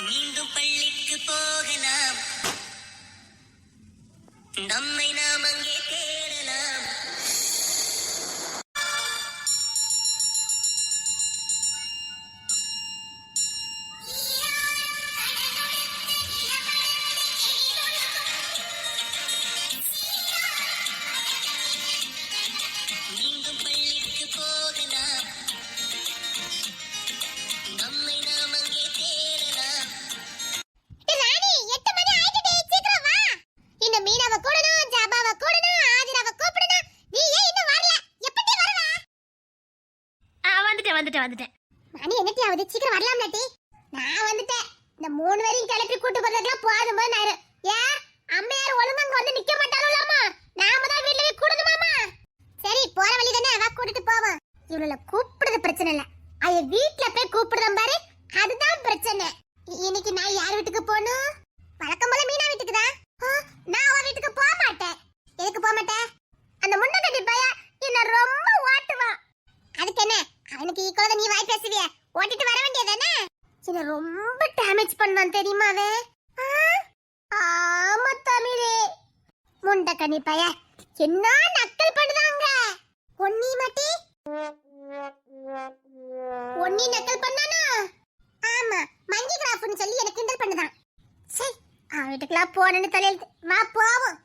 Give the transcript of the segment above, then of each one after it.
மீண்டும் பள்ளிக்கு போகலாம். நம்மை வந்துட்டேன் வந்துட்டேன் வந்துட்டேன். மணி என்னட்டி ஆகுது? சீக்கிரம் வரலாம் டி. நான் வந்துட்டேன். இந்த மூணு பேரையும் கிளப்பி கூட்டு போறதுக்குலாம் போதும் போது நேரம் ஏன் அம்மையார் ஒழுங்கா அங்க வந்து நிக்க மாட்டாங்களாமா நாம தான் வீட்ல போய் கூடணுமாமா சரி போற வழி தானே வா கூட்டிட்டு போவோம். இவள கூப்பிடுறது பிரச்சனை இல்ல. அது வீட்டுல போய் கூப்பிடுறோம் பாரு அதுதான் பிரச்சனை. இன்னைக்கு நான் யார் வீட்டுக்கு போகணும்? வழக்கம் போல மீனா வீட்டுக்கு தான். நான் அவ வீட்டுக்கு போக மாட்டேன். எதுக்கு போக மாட்டேன் அந்த முண்டை கட்டி பைய என்ன ரொம்ப ஓட்டுவான் அதுக்கு என்ன? அவனுக்கு ஈக்குவலா நீ வாய் பேசுவிய? ஓட்டிட்டு வர வேண்டியதானே? என்ன ரொம்ப டேமேஜ் பண்ணான் தெரியுமா அவன்? ஆ? ஆமா தமிழே. முண்டை பைய என்ன நக்கல் பண்ணுதாங்க? ஒன்னி மாட்டி? ஒன்னி நக்கல் பண்ணானா? ஆமா மங்கி கிராஃப்னு சொல்லி எனக்கு கிண்டல் பண்ணுதான். சரி அவன் வீட்டுக்குலாம் போனேன்னு தலையெழுத்து வா போவோம்.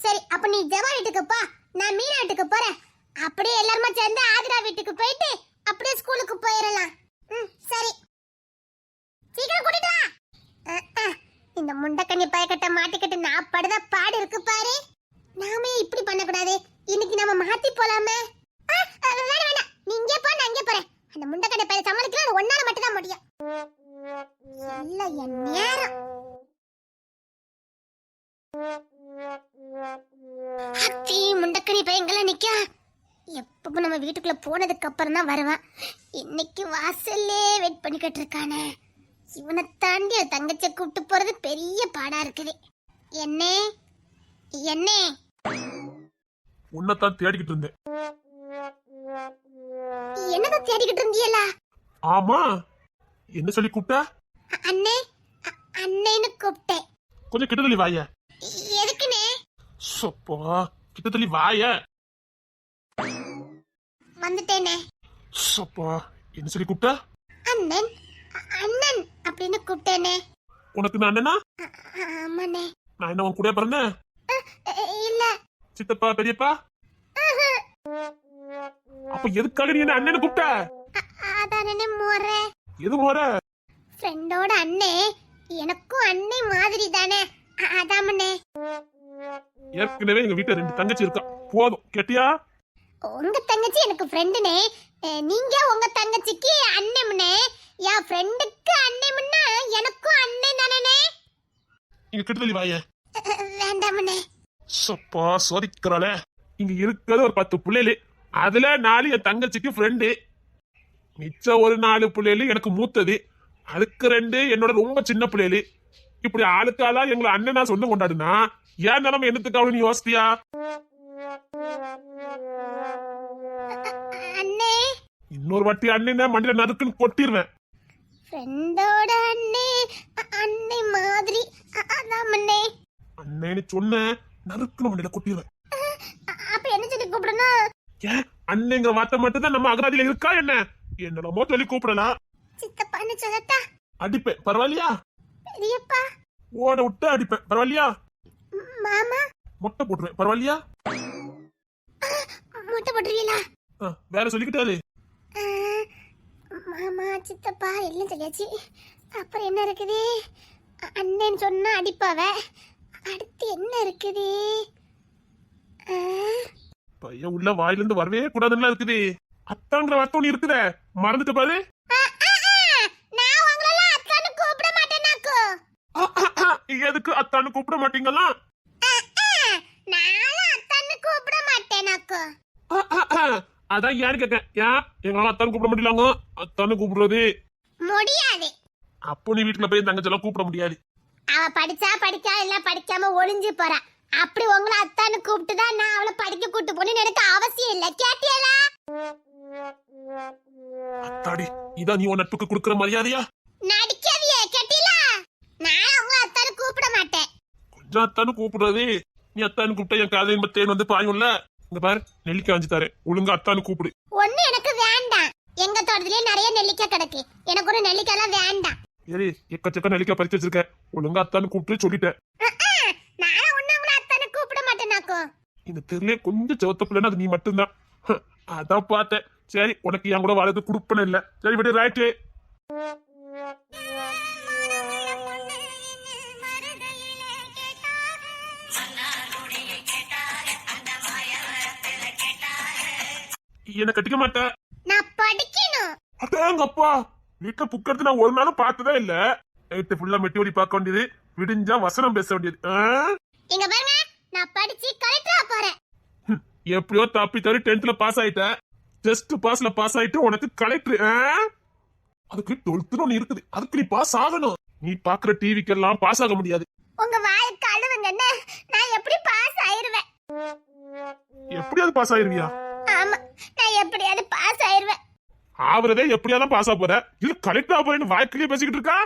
சரி அப்ப நீ ஜவா வீட்டுக்கு போ. நான் மீனா வீட்டுக்கு போறேன். அப்படியே எல்லாரும் சேர்ந்து ஆதிரா வீட்டுக்கு போயிட்டு அப்படியே ஸ்கூலுக்கு போயிடலாம் ம் சரி. சீக்கிரம் கூட்டிட்டு வா. இந்த முண்டக்கண்ணி பயக்கட்ட மாட்டிக்கிட்டு நான் படுத பாடு இருக்கு பாரு. நாமே இப்படி பண்ணக்கூடாது. இன்னைக்கு நாம மாத்தி போலாமே. அஹ், அஹ், வேணாம் வேணாம். நீ இங்கே போ நான் இங்கே போறேன். அந்த முண்டக்கண்ணி பையன் சமாளிக்கலாம் ஒன்னால மட்டும் தான் முடியும். இல்ல என் நேரம். முண்டக்கணி பையங்கெல்லாம் நிக்க. எப்பவும் நம்ம வீட்டுக்குள்ள போனதுக்கு அப்புறம் தான் வருவான். இன்னைக்கு வாசல்லே வெயிட் பண்ணிக்கிட்டு இருக்கானே இவனை தாண்டி அவன் தங்கச்சியை கூப்பிட்டு போறது பெரிய பாடா இருக்குது. என்னே? என்னே? உன்னைத்தான் தேடிக்கிட்டு இருந்தேன். என்னதான் தேடிக்கிட்டு இருந்தியலா? ஆமா. என்ன சொல்லி கூப்பிட்ட? அண்ணே. அ- அண்ணேன்னு கூப்பிட்டேன். கொஞ்சம் கிட்ட தள்ளி வாய. எதுக்குண்ணே? சப்பா கிட்ட தள்ளி வாய. வந்துட்டேனே. சப்பா என்ன சொல்லி கூப்பிட்ட? அண்ணன் அண்ணன் அப்படின்னு கூப்பிட்டேனே. உனக்கு நான் என்னன்னா அ- ஆமாண்ணே. நான் என்ன உன் கூட பிறந்தேன்? இல்ல. சித்தப்பா பெரியப்பா? அப்ப எதுக்காக நீ என்ன அண்ணன்னு கூப்பிட்ட? அதானே முறை. எது போற ஃப்ரெண்டோட அண்ணே. எனக்கும் அண்ணே மாதிரி தானே அதாமண்ணே. ஏற்கனவே எங்க வீட்டுல ரெண்டு தங்கச்சி இருக்கா. போதும் கேட்டியா? உங்க தங்கச்சி எனக்கு ஃப்ரெண்டுனே நீங்க உங்க தங்கச்சிக்கு அண்ணம்னே. என் ஃப்ரெண்டுக்கு அண்ணம்னா எனக்கும் அண்ணன் தானே இங்க கிட்ட தள்ளி வாய. வேண்டாமண்ணே சப்பா சோதிக்கிறாளே. இங்க இருக்கிறது ஒரு பத்து புள்ளைகளு அதுல நாலு என் தங்கச்சிக்கு ஃப்ரெண்டு மிச்சம் ஒரு நாலு புள்ளைகளு எனக்கு மூத்தது. அதுக்கு ரெண்டு என்னோட ரொம்ப சின்ன புள்ளைகளு இப்படி ஆளுக்கு ஆளா எங்களை அண்ணனா சொந்தம் கொண்டாடுனா ஏன் நிலைமை என்னத்துக்காக நீ யோசித்தியா அண்ணே. இன்னொரு வாட்டி அண்ணன் மண்டியில நறுக்குன்னு கொட்டிடுவேன் ஃப்ரெண்டோட அண்ணே. அண்ணே மாதிரி. அ- அதாமண்ணே அண்ணன்னு சொன்ன நறுக்குன்னு மண்டியில கொட்டிடுவேன் அப்ப என்ன சொல்லி கூப்பிடணும்? ஏன் அண்ணங்கிற வார்த்தை மட்டும் தான் நம்ம அகராதியில இருக்கா என்ன? என்னடமோ சொல்லி கூப்பிடலாம். சித்தப்பான்னு சொல்லட்டா? அடிப்பேன் பரவாயில்லையா? பெரியப்பா. ஓட விட்டு அடிப்பேன் பரவாயில்லையா? மாமா. மொட்டை போட்டுருவேன் பரவாயில்லையா? மூட்டை போட்டுருவீங்களா? வேற சொல்லிக்கிட்டாரு மாமா சித்தப்பா எல்லாம் சொல்லியாச்சு. அப்புறம் என்ன இருக்குது? அண்ணன் சொன்னா அடிப்பாவ. அடுத்து என்ன இருக்குது? பையன் உள்ள வாயில இருந்து வரவே கூடாதுன்னு இருக்குது. அத்தாங்கிற வார்த்தை ஒண்ணு இருக்குதே. மறந்துட்டு பாரு. எதுக்கு அத்தான்னு கூப்பிட மாட்டீங்களா? நானும் அக்கான்னு கூப்பிட அதான் ஏன்னு கேட்க ஏன்? எங்களால அத்தானு கூப்பிட முடியலாங்க? அத்தானு கூப்பிடுறது. முடியாது. அப்போ நீ வீட்டுல போய் தங்கச்செல்லாம் கூப்பிட முடியாது. அவ படிச்சா படிக்கா இல்ல படிக்காம ஒளிஞ்சு போறா. அப்படி உங்களை அத்தானு கூப்பிட்டு நான் அவளை படிக்க கூட்டு போனேன்னு எனக்கு அவசியம் இல்ல. கேட்டியல? அத்தாடி இதான் நீ உன் நட்புக்கு கொடுக்குற மரியாதையா? நடிக்காதியே கேட்டில நான் உங்களை கூப்பிட மாட்டேன். கொஞ்சம் அத்தானு கூப்பிடுறது. நீ அத்தானு கூப்பிட்டா என் காதையும் தேன் வந்து பாயும்ல? இங்க பாரு நெல்லிக்காய் தரேன். ஒழுங்கா அத்தானு கூப்பிடு. ஒண்ணு எனக்கு வேண்டாம். எங்க தோட்டத்திலேயே நிறைய நெல்லிக்காய் கிடக்கு. எனக்கு ஒரு நெல்லிக்காய் எல்லாம் வேண்டாம். சரி எக்கச்சக்க நெல்லிக்காய் பறிச்சு வச்சிருக்கேன் ஒழுங்கா அத்தானு கூப்பிட்டு சொல்லிட்டேன். நானும் ஒண்ணு உங்களை அத்தானு கூப்பிட மாட்டேனாக்கோ இந்த தெருலே கொஞ்சம் செவத்த பிள்ளைன்னா அது நீ மட்டும்தான். அதான் பார்த்தேன். சரி உனக்கு என் கூட வரது குடுப்பன இல்ல. சரி விடு ரைட்டு என்ன கட்டிக்க மாட்டேன் நான் படிக்கணும். அதாங்க அப்பா. வீட்டுல புக் எடுத்து நான் ஒரு நாளும் பார்த்ததே இல்ல. நைட்டு ஃபுல்லா மெட்டி பார்க்க வேண்டியது. விடிஞ்சா வசனம் பேச வேண்டியது? இங்க பாருங்க நான் படிச்சு கலெக்டரா போறேன். எப்படியோ தப்பி தவறி டென்த்ல பாஸ் ஆயிட்டேன். ஜஸ்ட் பாஸ்ல பாஸ் ஆயிட்டு உனக்கு கலெக்டர் அதுக்கு டுவெல்த்னு ஒண்ணு இருக்குது. அதுக்கு நீ பாஸ் ஆகணும். நீ பாக்குற டிவிக்கெல்லாம் பாஸ் ஆக முடியாது. உங்க வாயை கழுவுங்க என்ன நான் எப்படி பாஸ் ஆயிருவேன்? எப்படியாவது பாஸ் ஆயிருவியா? ஆமா நான் எப்படியாவது பாஸ் ஆயிருவேன். ஆவறதே எப்படியாதான் பாஸ் ஆக போற? இல்ல கலெக்டர் ஆக போறேன்னு வாய்க்கிலேயே பேசிக்கிட்டு இருக்கா?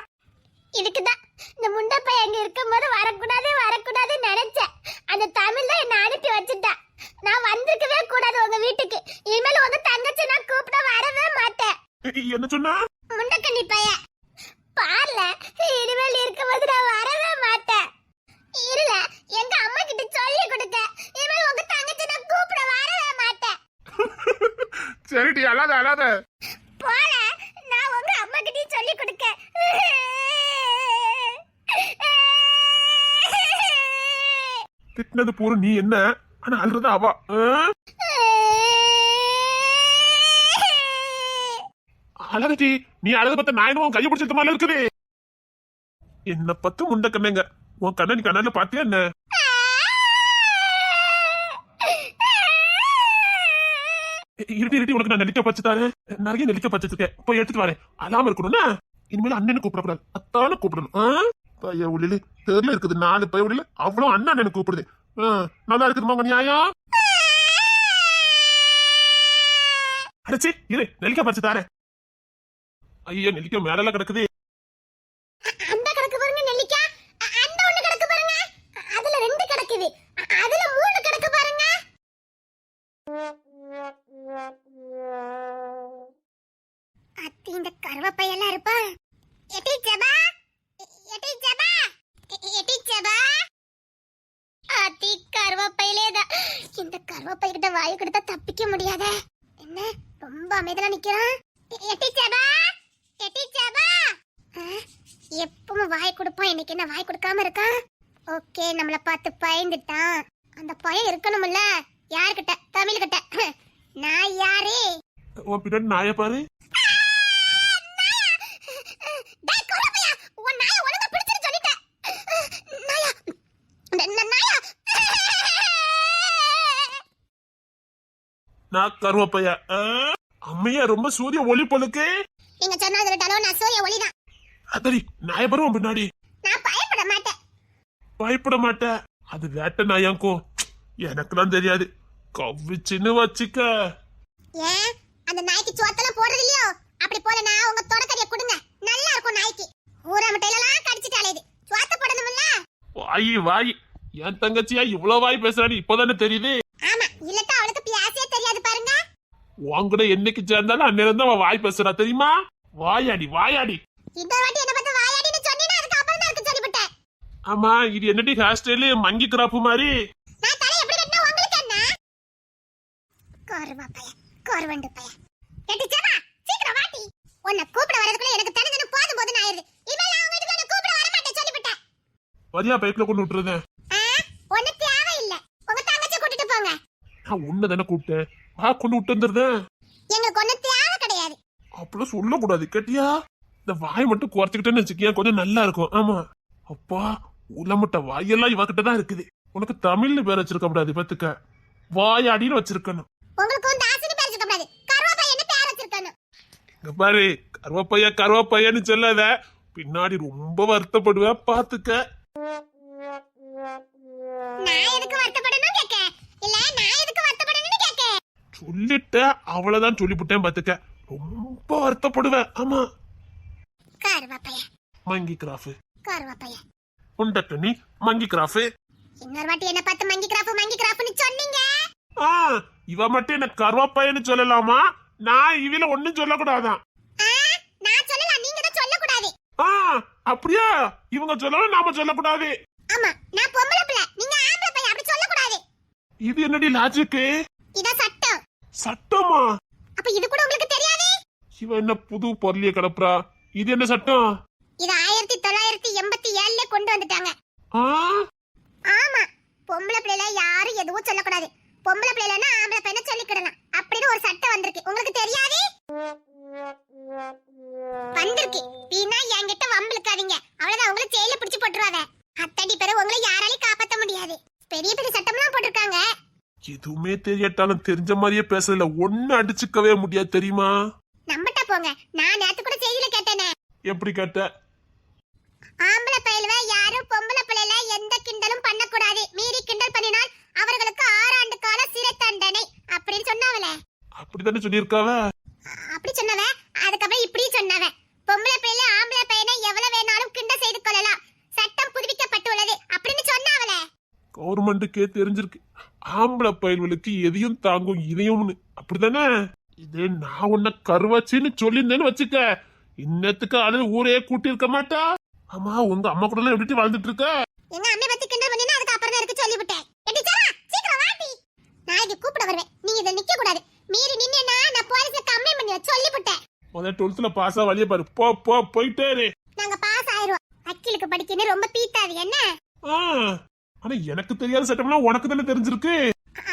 இதுக்குதான் இந்த முண்டப்பை அங்க இருக்கும்போது வரக்கூடாது வரக்கூடாது நினைச்சேன். அந்த தமிழ் தான் என்ன அனுப்பி வச்சுட்டா. நான் வந்திருக்கவே கூடாது உங்க வீட்டுக்கு. இனிமேல் உங்க தங்கச்சி நான் கூப்பிட வரவே மாட்டேன். என்ன சொன்னா? முண்டக்கண்ணி பைய பார்ல இனிமேல் இருக்கும்போது நான் வரவே மாட்டேன். இருல எங்க அம்மா கிட்ட சொல்லி கொடுக்க இனிமேல் உங்க தங்கச்சி நான் கூப்பிட வரவே மாட்டேன். சரிடி அழாத அழாத. போல நான் உங்க அம்மா கிட்ட சொல்லி கொடுக்க. திட்டினது பூரா நீ என்ன? ஆனா அழுறது அவ. ஆ? அழகடி நீ அழகு பார்த்த நான் கையை பிடிச்சிருக்க மாதிரி இருக்குது. என்ன பத்து முண்ட கண்ணுங்க. உன் கண்ணன் நீ கண்ணால பாத்தியா என்ன? இருட்டி இருட்டி உனக்கு நான் நெல்லிக்க பச்சு தரேன். நிறைய நெல்லிக்க பச்சிருக்கேன் போய் எடுத்துட்டு வரேன். அழாம இருக்கணும்னா இனிமேல் அண்ணனை கூப்பிடக்கூடாது. அத்தானு கூப்பிடணும். பைய உள்ளில தெருல இருக்குது. நாலு பைய உள்ளில அவ்வளவு அண்ணன் அண்ணனை கூப்பிடுது. நல்லா இருக்குதுமா உங்க நியாயம்? அடிச்சு இரு நெல்லிக்க பறிச்சு தாரேன். ஐயோ நெல்லிக்க மேல கிடக்குது அந்த கிடக்கு பாருங்க நெல்லிக்காய் அ- அந்த ஒண்ணு கிடக்கு பாருங்க அ- அதுல ரெண்டு அதுல மூணு கிடக்கு பாருங்க. அத்தி இந்த கருவப்பையெல்லாம் இருப்பா. எட்டி ஜபா. எட்டி ஜபா. எட்டி ஜபா. அத்தி கருவப்பையிலே தான் இந்த கருவப்பை கிட்ட வாயு கிட்ட தப்பிக்க முடியாத. என்ன? ரொம்ப அமைதியா நிக்கிறான். எட்டி ஜபா. எட்டி ஜபா. எப்பவும் வாய் கொடுப்பான். இன்னைக்கு என்ன வாய் கொடுக்காம இருக்கான் ஓகே நம்மள பார்த்து பயந்துட்டான். அந்த பயம் இருக்கணும்ல? யாருக்கிட்ட தமிழ் கிட்ட நான் யாரு உன் பின்னாடி நாய. பாரு நான் கருவப்பைய அம்மையா ரொம்ப சூரிய ஒளி பொழுக்கு நீங்க சொன்னா சொல்லிட்டாலும் நான் சூரிய ஒளிதான். அதரி நாய பாரு உன் பின்னாடி. நான் பயப்பட மாட்டேன். பயப்பட மாட்டேன் அது வேட்ட நாயாங்கோ. எனக்குலாம் தெரியாது. கவ்விச்சின்னு வச்சுக்க. ஏன் அந்த நாய்க்கு சோத்தெல்லாம் போடுறது இல்லையோ அப்படி போலனா உங்க தொடக்கறிய கொடுங்க. நல்லா இருக்கும் நாய்க்கு. ஊரா முட்டையிலலாம் கடிச்சிட்டு அலையுது சோத்த போடணும்ல? வாயி வாய். என் தங்கச்சியா இவ்வளவு வாய் பேசுறான்னு இப்பதானே தெரியுது. ஆமா இல்லட்டா அவளுக்கு பியாசே தெரியாது பாருங்க. உன் கூட என்னைக்கு சேர்ந்தாலும் அந்நேரம் தான் வாய் பேசுறா தெரியுமா? வாயாடி வாயாடி. இந்த வாட்டி என்ன பார்த்து வாயாடின்னு சொன்னீனா அதுக்கு அப்புறம் தான் இருக்கு சொல்லிவிட்டேன் ஆமா இது என்னடி ஹேர் ஸ்டைலு மங்கி கிராப்பு மாதிரி. நான் தலை எப்படி கட்டினா உங்களுக்கு என்ன? கோருவா பைய கோர்வண்டு பைய. எட்டு சீக்கிரம் வாட்டி உன்னை கூப்பிட வரதுக்குள்ள எனக்கு தனதன போதும் போதும் ஆயிருது. இனிமேல் நான் உங்க வீட்டுக்கு கூப்பிட வர மாட்டேன் சொல்லிவிட்டேன். வரியா பைப்ல கொண்டு விட்டுருந்தேன் ஆ ஒண்ணு தேவையில்லை. உங்க தங்கச்சி கூட்டிட்டு போங்க. நான் உன்னை தானே கூப்பிட்டேன். வா கொண்டு விட்டு வந்துருந்தேன் எங்களுக்கு ஒண்ணு தேவை கிடையாது. அப்படிலாம் சொல்லக்கூடாது கேட்டியா? இந்த வாய் மட்டும் குறைச்சிக்கிட்டேன்னு வச்சுக்கியா கொஞ்சம் நல்லா இருக்கும். ஆமா. அப்பா உலமுட்ட வாயெல்லாம் இவகிட்ட தான் இருக்குது. உனக்கு தமிழ்னு பேர் வச்சிருக்க கூடாது பத்துக்க வாயாடின்னு வச்சிருக்கணும். உங்களுக்கு வந்து ஆசினி பேர் இருக்க கூடாது கருவா பையன்னு பேர் வச்சிருக்கணும். இங்க பாரு கருவப்பைய கருவப்பையன்னு சொல்லாத. பின்னாடி ரொம்ப வருத்தப்படுவேன் பாத்துக்க நான் எதுக்கு வருத்தப்படணும் கேக்க இல்ல நான் எதுக்கு வருத்தப்படணும்னு கேக்க சொல்லிட்ட அவ்வளவுதான் சொல்லிவிட்டேன் பாத்துக்க ரொம்ப வருத்தப்படுவேன் ஆமா. கருவா பைய மங்கி கிராஃபு. கருவா பைய உண்டக்கண்ணி மங்கி கிராஃபு. இன்னொரு வாட்டி என்ன பார்த்து மங்கி கிராஃப் மங்கி கிராஃப்னு சொன்னீங்க. ஆ இவ மட்டும் என்ன கருவாப்பையன்னு சொல்லலாமா? நான் இவில ஒண்ணும் சொல்லக்கூடாதான். நான் சொல்லலாம். நீங்க தான் சொல்லக்கூடாது. ஆ அப்படியா? இவங்க சொல்லலாம் நாம சொல்லக்கூடாது. ஆமா நான் பொம்பளை பிள்ளை. நீங்க ஆம்பளை பையன். அப்படி சொல்லக்கூடாது. இது என்னடி லாஜிக்கு இதான் சட்டம். சட்டமா? அப்ப இது கூட உங்களுக்கு தெரியாது? இவ என்ன புது பொருளிய கிளப்புறா. இது என்ன சட்டம்? இது ஆயிரத்தி தொள்ளாயிரத்தி எண்பத்தி ஏழுல கொண்டு வந்துட்டாங்க. ஆமா. பொம்பளை பிள்ளைல யாரும் எதுவும் சொல்லக்கூடாது. பொம்பளை பிள்ளைலன்னா ஆம்பளை பையனை சொல்லிக்கிடலாம். அப்படின்னு ஒரு சட்டம் வந்திருக்கு. உங்களுக்கு தெரியாது? வந்திருக்கு. வீணா என்கிட்ட வம்பிழுக்காதீங்க. அவ்வளவுதான். உங்களை ஜெயில பிடிச்சு போட்டுருவாங்க அத்தடி பேரு உங்களை யாராலையும் காப்பாத்த முடியாது. பெரிய பெரிய சட்டம்லாம் போட்டிருக்காங்க. எதுவுமே தெரியட்டாலும் தெரிஞ்ச மாதிரியே பேசல ஒண்ணு அடிச்சுக்கவே முடியாது தெரியுமா? நம்பட்டா போங்க. நான் நேத்து கூட செய்தியில கேட்டேனே. எப்படி கேட்ட? ஆம்பளை பயிலுவ யாரும் பொம்பளை பிள்ளைல எந்த கிண்டலும் பண்ணக்கூடாது. மீறி கிண்டல் பண்ணினால் அவர்களுக்கு ஆறாண்டு கால சிறை தண்டனை அப்படின்னு சொன்னாவல அப்படித்தானே சொல்லியிருக்காவ? அப்படி சொன்னவ? அதுக்கப்புறம் இப்படி சொன்னவ. பொம்பளை பிள்ளைல ஆம்பளை பையனை எவ்வளவு வேணாலும் கிண்டல் செய்து கொள்ளலாம். சட்டம் புதுப்பிக்கப்பட்டுள்ளது அப்படின்னு சொன்னாவல கவர்மெண்ட்டுக்கே தெரிஞ்சிருக்கு. ஆம்பளை பயல்களுக்கு எதையும் தாங்கும் இதையும்னு. அப்படிதானே இதே நான் உன்னை கருவாச்சின்னு சொல்லியிருந்தேன்னு வச்சுக்க. இன்னத்துக்கு ஆளு ஊரே கூட்டி இருக்க மாட்டா? ஆமா உங்க அம்மா கூட எல்லாம் எப்படி வாழ்ந்துட்டு இருக்க? எங்க அம்மை பத்தி கிண்டல் பண்ணினா அதுக்கு அப்புறம் இருக்கு சொல்லிவிட்டேன். எடி சரா சீக்கிரம் வாடி. நாளைக்கு கூப்பிட வருவேன். நீ இத நிக்க கூடாது. மீறி நின்னா நான் போலீஸ்ல கம்ப்ளைண்ட் பண்ணி சொல்லிவிட்டேன். முதல்ல டுவெல்த்ல பாஸா வழிய பாரு. போ போ போயிட்டே இரு. நாங்க பாஸ் ஆயிருவோம். அக்கிலுக்கு படிக்கணும் ரொம்ப பீத்தாது என்ன? ஆ. ஆனா எனக்கு தெரியாத சட்டம்லாம் உனக்கு தானே தெரிஞ்சிருக்கு.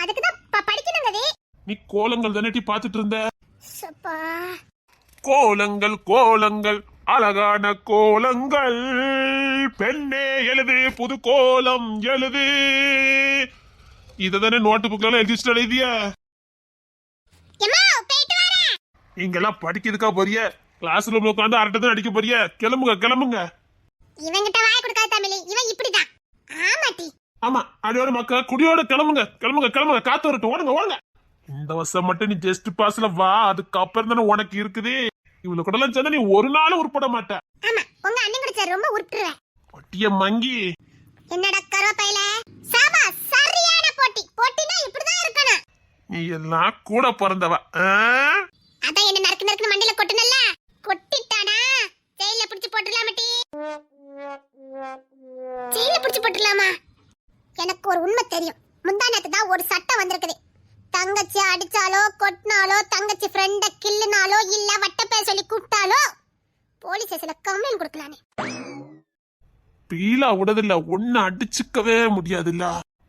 அதுக்கு தான் படிக்கணுங்கது நீ கோலங்கள் தானே பாத்துட்டு இருந்த? சப்பா. கோலங்கள் கோலங்கள். அழகான கோலங்கள். பெண்ணே எழுது புது கோலம் எழுது. இததானே நோட்டு புக்ல எழுதி எழுதிய? இங்கெல்லாம் படிக்கிறதுக்கா போறிய? கிளாஸ் ரூம்ல உட்காந்து அரட்டை தான் அடிக்க போறிய? கிளம்புங்க கிளம்புங்க. இவங்கிட்ட வாய் கொடுக்காத தமிழ் இவன் இப்படிதான். ஆமாட்டி. ஆமா அடியோட மக்கா குடியோட கிளம்புங்க கிளம்புங்க கிளம்புங்க காத்து வரட்டும் ஓடுங்க ஓடுங்க. இந்த வருஷம் மட்டும் நீ ஜஸ்ட் பாஸ்ல வா அதுக்கப்புறம் தானே உனக்கு இருக்குது. இவ்வளவு கூட சேர்ந்தா நீ ஒரு நாளும் உருப்பட மாட்ட. ஆமா உங்க அண்ணன் கூட ரொம்ப உருட்டுருவேன். ஒட்டிய மங்கி. என்னடா கருவப்பையில? சாபா சரியான போட்டி. போட்டினா இப்படிதான் இருக்கணும். நீ எல்லாம் கூட பிறந்தவ? அதான் என்ன நறுக்கு நறுக்கு மண்டையில கொட்டுனல்ல? கொட்டிட்டானா? ஜெயில பிடிச்சு போட்டுடலாமட்டி ஜெயில பிடிச்சு போட்டுடலாமா? எனக்கு ஒரு உண்மை தெரியும். முந்தா நேத்து தான் ஒரு சட்டம் வந்திருக்குது. தங்கச்சி அடிச்சாலோ கொட்டினாலோ தங்கச்சி ஃப்ரெண்ட கிள்ளுனாலோ இல்ல வட்ட பேர் சொல்லி கூப்பிட்டாலோ போலீஸ் ஸ்டேஷன்ல கம்ப்ளைண்ட் கொடுக்கலானே. பீலா விடதில்ல ஒன்னு அடிச்சுக்கவே முடியாதுல்ல.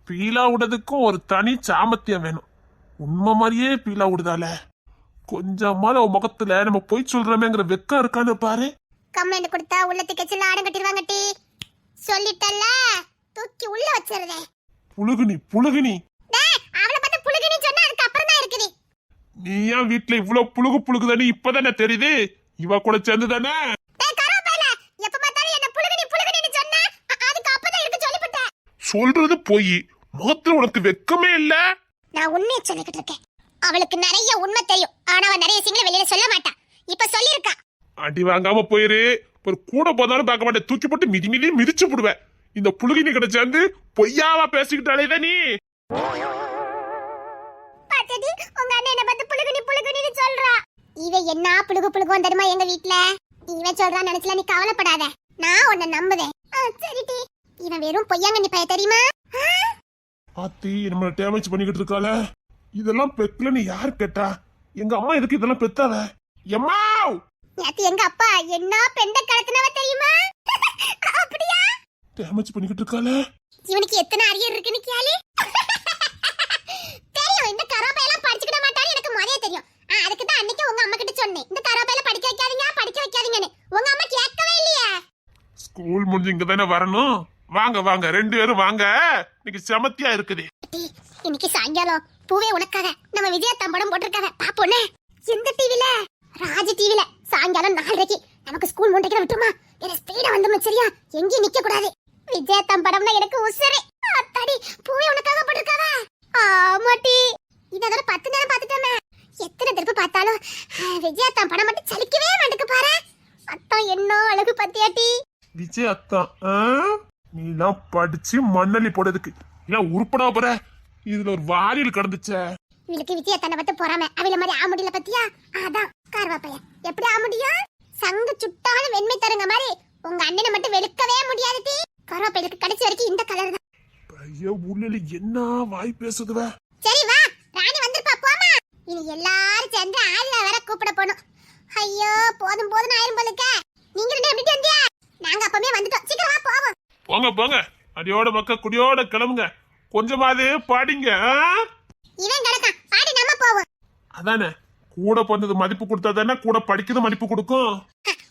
பீலா விடதுக்கும் ஒரு தனி சாமர்த்தியம் வேணும். உண்மை மாதிரியே பீலா விடுதால கொஞ்சமால அவ முகத்துல நம்ம போய் சொல்றோமேங்கிற வெக்கம் இருக்கான்னு பாரு. கம்ப்ளைண்ட் கொடுத்தா உள்ளத்துக்கு கட்சியில் ஆடம் கட்டிடுவாங்க டி. சொல்லிட்டல்ல தூக்கி உள்ள வச்சிருதே. புழுகுனி புழுகுனி டேய் அவளை பார்த்து புழுகினி சொன்னா அதுக்கு அப்புறம் தான் இருக்குது நீ ஏன் வீட்டுல இவ்வளவு புழுகு புழுகுதானே இப்பதானே தெரியுது? இவ கூட சேர்ந்து தானே சொல்றது போய் முகத்துல உனக்கு வெக்கமே இல்ல? நான் உண்மையை சொல்லிக்கிட்டு இருக்கேன். அவளுக்கு நிறைய உண்மை தெரியும். ஆனா அவ நிறைய விஷயங்களை வெளியில சொல்ல மாட்டா. இப்ப சொல்லிருக்கா அடி வாங்காம போயிரு. ஒரு கூட போனாலும் பார்க்க மாட்டேன். தூக்கி போட்டு மிதி மிதி மிதிச்சு போடுவேன் இந்த புழுகினி கிட்ட சேர்ந்து பொய்யாவா பேசிக்கிட்டாலே நீ? பாத்தடி உங்க அண்ணன் என்ன பார்த்து புழுகுனி புழுகுனின்னு சொல்றா. இவ என்ன புழுகு புழுகுவோம் தெரியுமா எங்க வீட்ல? இவன் சொல்றான் நினைச்சல நீ கவலைப்படாத. நான் உன்னை நம்புதேன் ஆ, சரி டி இவன் வெறும் பொய்யாங்கண்ணி பைய தெரியுமா? ஆத்தி நம்மள டேமேஜ் பண்ணிக்கிட்டு இருக்காள. இதெல்லாம் பெக்கலன்னு யார் கேட்டா? எங்க அம்மா எதுக்கு இதெல்லாம் பெத்தாவ எம்மா! நேத்து எங்க அப்பா என்ன பெண்ட கடத்தினவ தெரியுமா? அப்படியா? டேமேஜ் பண்ணிக்கிட்டு இருக்காள. இவனுக்கு எத்தனை அரியர் இருக்குன்னு கேளு. தெரியும். இந்த கரோப்பையெல்லாம் படிச்சுக்கிட மாட்டான்னு எனக்கு முதல்ல தெரியும். அதுக்கு தான் அன்னைக்கு உங்க அம்மா கிட்ட சொன்னேன். இந்த கரோப்பையில படிக்க வைக்காதீங்க படிக்க வைக்காதீங்கன்னு. உங்க அம்மா கேட்கவே இல்லையா. ஸ்கூல் முடிஞ்சு இங்க தானே வரணும்? வாங்க வாங்க. ரெண்டு பேரும் வாங்க. இன்னைக்கு செமத்தியா இருக்குது. இன்னைக்கு சாயங்காலம். பூவே உனக்காக. நம்ம விஜயத்தம் படம் போட்டிருக்காங்க. பாப்போனே எந்த டிவில ராஜ் டிவில சாயங்காலம் நாலரைக்கு. நமக்கு ஸ்கூல் மூன்றைக்கு விட்டுருமா? என்ன ஸ்பீடா வந்து சரியா? எங்கேயும் நிக்க கூடாது விஜயத்தம் படம்னா எனக்கு உசுரு. அத்தாடி பூவே உனக்காக போட்டிருக்காங்க ஆமாட்டி. இதோட பத்து நேரம் பார்த்துட்டோமே. எத்தனை திருப்பி பார்த்தாலும் ஆ, விஜயத்தம் படம் மட்டும் சலிக்கவே மாட்டுக்கு பாரு. அத்தான் என்ன அழகு பத்தியாட்டி விஜய் அத்தான் ஆ? நீலாம் படிச்சு மண்ணள்ளி போடுறதுக்கு ஏன் உருப்படா போற? இதுல ஒரு வாரியல் கடந்துச்சே. இவளுக்கு வித்தியா தன்னை பத்தி போறாம. அவள மாதிரி ஆ முடியல பத்தியா அதான் கார்வா பையன். எப்படி ஆ முடியும் சங்கு சுட்டாலும் வெண்மை தருங்க மாதிரி. உங்க அண்ணனை மட்டும் வெளுக்கவே முடியாது டி. கார்வா பையலுக்கு கடைசி வரைக்கும் இந்த கலர் தான். பைய உள்ளலி என்ன வாய் பேசுதுவ? சரி வா. ராணி வந்திருப்பா போமா இனி எல்லாரும் சேர்ந்து ஆளுல வர கூப்பிட போகணும் ஐயோ போதும் போதும் ஆயிரும் போலுக்க நீங்க ரெண்டு எப்படி வந்தியா? நாங்க அப்பவே வந்துட்டோம். சீக்கிரம் வா போவோம். போங்க போங்க. அடியோட பக்க குடியோட கிளம்புங்க. கொஞ்சமாவது பாடிங்க? இவன் கிடக்கான். பாடி நம்ம போவோம். அதானே? கூட பிறந்தது மதிப்பு கொடுத்தா தானே கூட படிக்கிறது மதிப்பு கொடுக்கும்?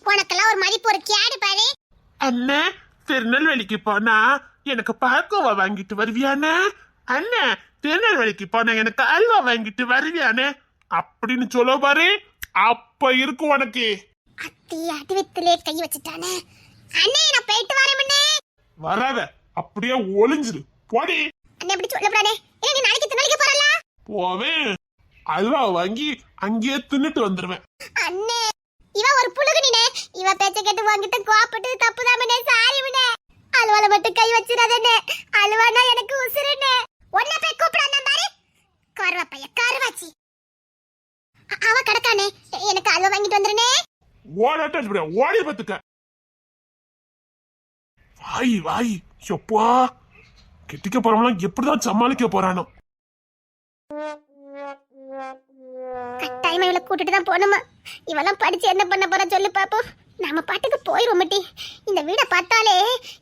உனக்கெல்லாம் ஒரு மதிப்பு ஒரு கேடு பாரு. அண்ணே திருநெல்வேலிக்கு போனா எனக்கு பால்கோவா வாங்கிட்டு வருவியானே? அண்ணே திருநெல்வேலிக்கு போனா எனக்கு அல்வா வாங்கிட்டு வருவியானே? அப்படின்னு சொல்ல பாரு அப்ப இருக்கும் உனக்கு. அத்தி அடிவத்திலே கை வச்சுட்டானே. அண்ணே நான் போயிட்டு வரேன் அண்ணே வராத அப்படியே ஒளிஞ்சிரு. போடி. அண்ணே எப்படி சொல்லப்படானே ஏன் நீ நாளைக்கு திருநாளைக்கு போறல போவேன். அல்வா வாங்கி அங்கேயே தின்னுட்டு வந்துருவேன். அண்ணே இவ ஒரு புழுகுனினே இவ பேச்ச கேட்டு வாங்கிட்டு கோப்பட்டு தப்பு தாமனே சாரி வினே அலுவால மட்டும் கை வச்சிடாதே அலுவானா எனக்கு உசுருனே உன்ன போய் கூப்பிடானே பாரு. கருவா பைய கருவாச்சி. அவ கடக்கானே. எனக்கு அல்வா வாங்கிட்டு வந்துருனே ஓடாட்ட ஓடி பத்துக்க வாய் வாய். எப்பா கெட்டிக்க போறவங்களாம் எப்படிதான் சமாளிக்க போறானோ. கட்டாயமா இவளை கூட்டிட்டு தான் போகணுமா? இவெல்லாம் படிச்சு என்ன பண்ண போறா சொல்லு பாப்போம். நாம பாட்டுக்கு போயிருவோம் மட்டி. இந்த வீடை பார்த்தாலே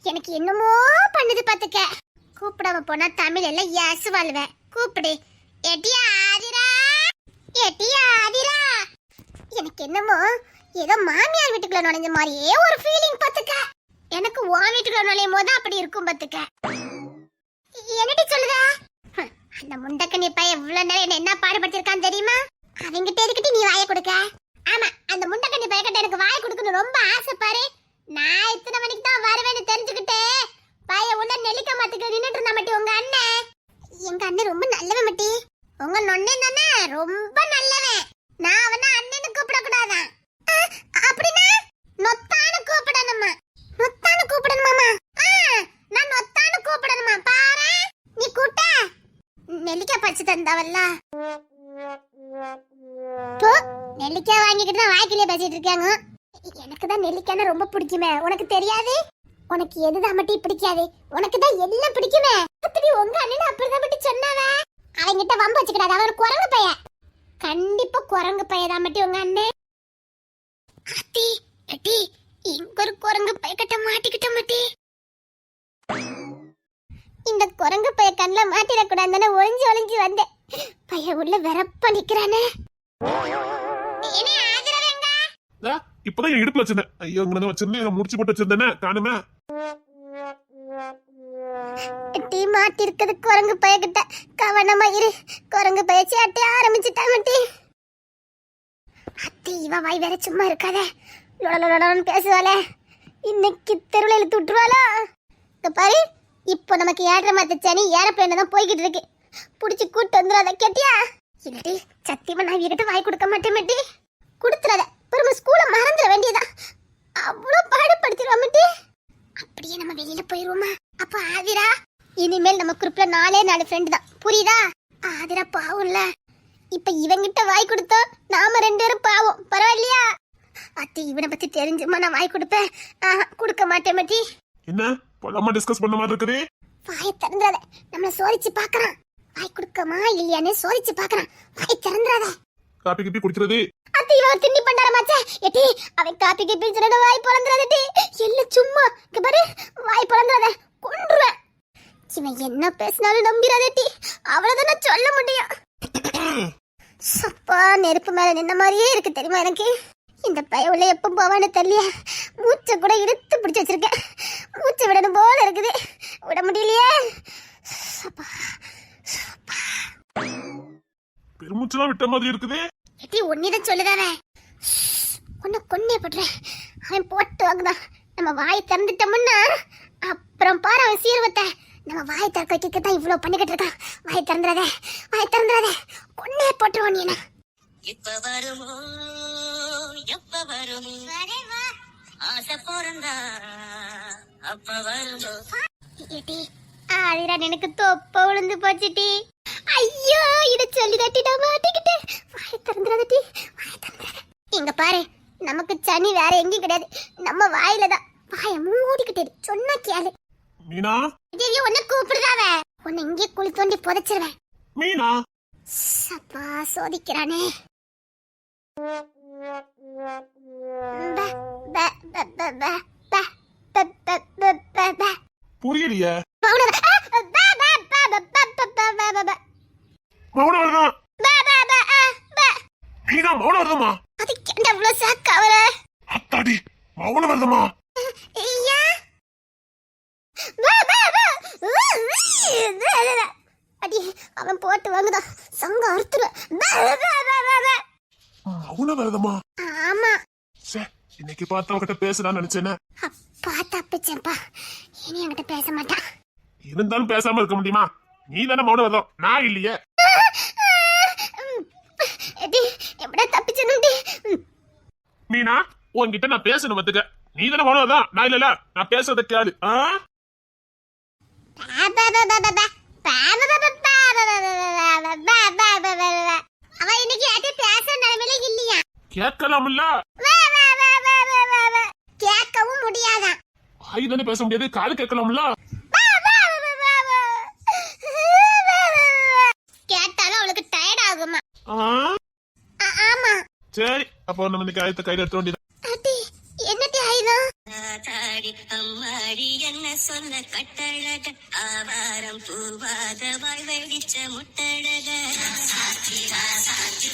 எனக்கு என்னமோ பண்ணுது பார்த்துக்க. கூப்பிடாம போனா தமிழ் எல்லாம் ஏசு வாழ்வேன் கூப்பிடு. எட்டியா ஆதிரா. எட்டியா ஆதிரா. எனக்கு என்னமோ ஏதோ மாமியார் வீட்டுக்குள்ள நுழைஞ்ச மாதிரியே ஒரு ஃபீலிங் பார்த்துக்க. எனக்கு உன் வீட்டுக்குள்ள நுழையும் போது அப்படி இருக்கும் பார்த்துக்க. என்னடி சொல்லுதா? அந்த முண்டக்கண்ணி பையன் இவ்வளவு நேரம் என்ன என்ன தெரியுமா? அவங்கிட்ட எதுக்கிட்டு நீ வாய கொடுக்க? ஆமா அந்த முண்டக்கண்ணி பயக்கட்ட எனக்கு வாய் கொடுக்கணும் ரொம்ப ஆசை பாரு எனக்கு ரொம்ப பிடிக்குமே? உனக்கு தெரியாது? உனக்கு எதுதான் மட்டும் பிடிக்காது? உனக்கு தான் எல்லாம் பிடிக்குமே? அப்படி உங்க அண்ணன் அப்படிதான் மட்டும் சொன்னாவ அவங்கிட்ட வம்பு வச்சுக்கிடாது. அவன் ஒரு குரங்கு பைய கண்டிப்பா குரங்கு பையதான் மட்டும் உங்க அண்ணன் அத்தி எட்டி இங்க ஒரு குரங்கு பையக்கிட்ட மாட்டிக்கிட்ட மாட்டி இந்த குரங்கு பைய கண்ணில் மாட்டிடக்கூடாதுன்னு ஒளிஞ்சு ஒளிஞ்சு வந்தேன். பைய உள்ள வெறப்ப நிக்கிறானே. இப்பதான் என் இடுப்புல வச்சிருந்தேன். ஐயோ இங்க வச்சிருந்தேன். முடிச்சு போட்டு வச்சிருந்தேனே. காணுமே. டீ மாட்டி இருக்குது குரங்கு பைய கிட்ட கவனமா இரு. குரங்கு பயிற்சி சேட்டை ஆரம்பிச்சுட்டான் டீ. அத்தி இவ வாய் வேற சும்மா இருக்காதே. லொடலொடன்னு பேசுவாளே. இன்னைக்கு தெருவில் இழுத்து விட்டுருவாளா? இங்க பாரு இப்போ நமக்கு ஏற்ற மாத்த சனி ஏரோப்ளேன்ல தான் போய்கிட்டு இருக்கு. பிடிச்சி கூட்டு வந்துடாத கேட்டியா? இல்லடி சத்தியமா நான் இவகிட்ட வாய் கொடுக்க மாட்டேன் மட்டி. கொடுத்துடாத. பெருமை ஸ்கூலை மறந்துட வேண்டியதா அவ்வளோ பாடுபடுத்திடுவா மட்டி அப்படியே நம்ம வெளியில போயிருவோமா? அப்ப ஆதிரா இனிமேல் நம்ம குரூப்ல நாலே நாலு ஃப்ரெண்டு தான். புரியுதா? ஆதிரா பாவம்ல. இப்ப இவங்கிட்ட வாய் கொடுத்தா நாம ரெண்டு பேரும் பாவம். பரவாயில்லையா? அத்தி இவனை பத்தி தெரிஞ்சுமா நான் வாய் கொடுப்பேன்? ஆஹா, கொடுக்க மாட்டேன் மட்டி என்ன? பலமா டிஸ்கஸ் பண்ண மாதிரி இருக்குது? வாயை திறந்துடாத. நம்மள சோதிச்சு பாக்குறான் வாய் கொடுக்கமா இல்லையான்னு சோதிச்சு பாக்குறான் வாய் திறந்துடாத. காப்பி கிப்பி குடிக்கிறது அத்தி இவன் திண்டி பண்ணார மச்சா எட்டி அவன் காப்பி கிப்பி சொன்ன வாய் பிறந்துடாத டி. சும்மா இங்க பாரு வாய் பிறந்துடாத கொன்றுவேன். இவன் என்ன பேசினாலும் நம்பிடாத டி. அவ்வளவுதானே சொல்ல முடியும். சப்பா நெருப்பு மேல நின்ன மாதிரியே இருக்கு தெரியுமா எனக்கு? இந்த பய உள்ள எப்ப போவான்னு தெரியல மூச்சை கூட இழுத்து பிடிச்சு வச்சிருக்கேன். மூச்சை விடணும் போல இருக்குது. விட முடியலையே. சப்பா. பெருமூச்செல்லாம் விட்ட மாதிரி இருக்குது. எட்டி ஒன்னிதான் சொல்லுதாவே உன்னை கொன்னே படுறேன் அவன் போட்டு வாங்குதான். நம்ம வாய் திறந்துட்டோம்னா அப்புறம் பாரு அவன் சீர்வத்தை. நம்ம வாய் திறக்க வைக்க தான் இவ்வளவு பண்ணிக்கிட்டு இருக்கான். வாய் திறந்துடாதே வாய் திறந்துடாதே. கொன்னே போட்டுருவான் நீ என்ன? இப்ப வருமோ எப்ப வருமோ ஆசை பிறந்தா அப்ப வருமோ. ஆதிரா எனக்கு தொப்ப விழுந்து போச்சுட்டி. ஐயோ இத சொல்லி தட்டி நான் மாட்டிக்கிட்டேன் வாய திறந்துடாதட்டி வாய திறந்துடாத இங்க பாரு நமக்கு சனி வேற எங்கேயும் கிடையாது நம்ம வாயில தான் வாய மூடிக்கிட்டு இரு. சொன்னா கேளு மீனா ஐயோ உன்னை கூப்பிடுதாவ உன்னை இங்கே குழி தோண்டி புதைச்சிருவேன் மீனா அப்பா சோதிக்கிறானே ப, ப, ப, ப, ப, ப, ப, ப, ப, ப, ப. புரியலையே மௌனம். ஆ, ப, ப, ப, ப, ப, ப, ப, ப, ப, ப. மௌனம் வீணா மௌன வருதமா அதுக்கு என்ன அவ்வளவு சாக்கு அவர அத்தாடி மௌன வருதமா அடி அவன் போட்டு வாங்குதா சங்க அறுத்துருவேன் மௌன வருதமா ஆமா. சே இன்னைக்கு பார்த்தவங்கிட்ட பேசலாம்னு நினைச்சேனே. அப்பா தப்பிச்சேன்ப்பா இனி என்கிட்ட பேச மாட்டான். இருந்தாலும் பேசாம இருக்க முடியுமா? நீ தானே மௌன வரதம் நான் இல்லையே. எப்படா தப்பிச்சனுடி மீனா உன்கிட்ட நான் பேசணும் பத்துக்க நீ தானே வருதம் நான் இல்லல நான் பேசுறத கேளு? அவ இன்னைக்கு யார்கிட்ட பேசுற நிலைமையில இல்லையா கேட்கலாம்ல. கேட்கவும் முடியாதான் வாய் தானே பேச முடியாது காது கேட்கலாம்ல வா, வா, வா, வா, வா, வா. வா, வா, வா. கேட்டாலும் அவளுக்கு டயர்ட் ஆகுமா ஆ? ஆ- ஆமா சரி அப்போ நம்ம இன்னைக்கு ஆயத்த கையில எடுத்து வேண்டியது தாடி அம்மாடி என்ன சொல்ல கட்டழக? ஆவாரம் பூவாத வாய் வெடிச்ச முட்டழக. சாத்திரா சாத்தி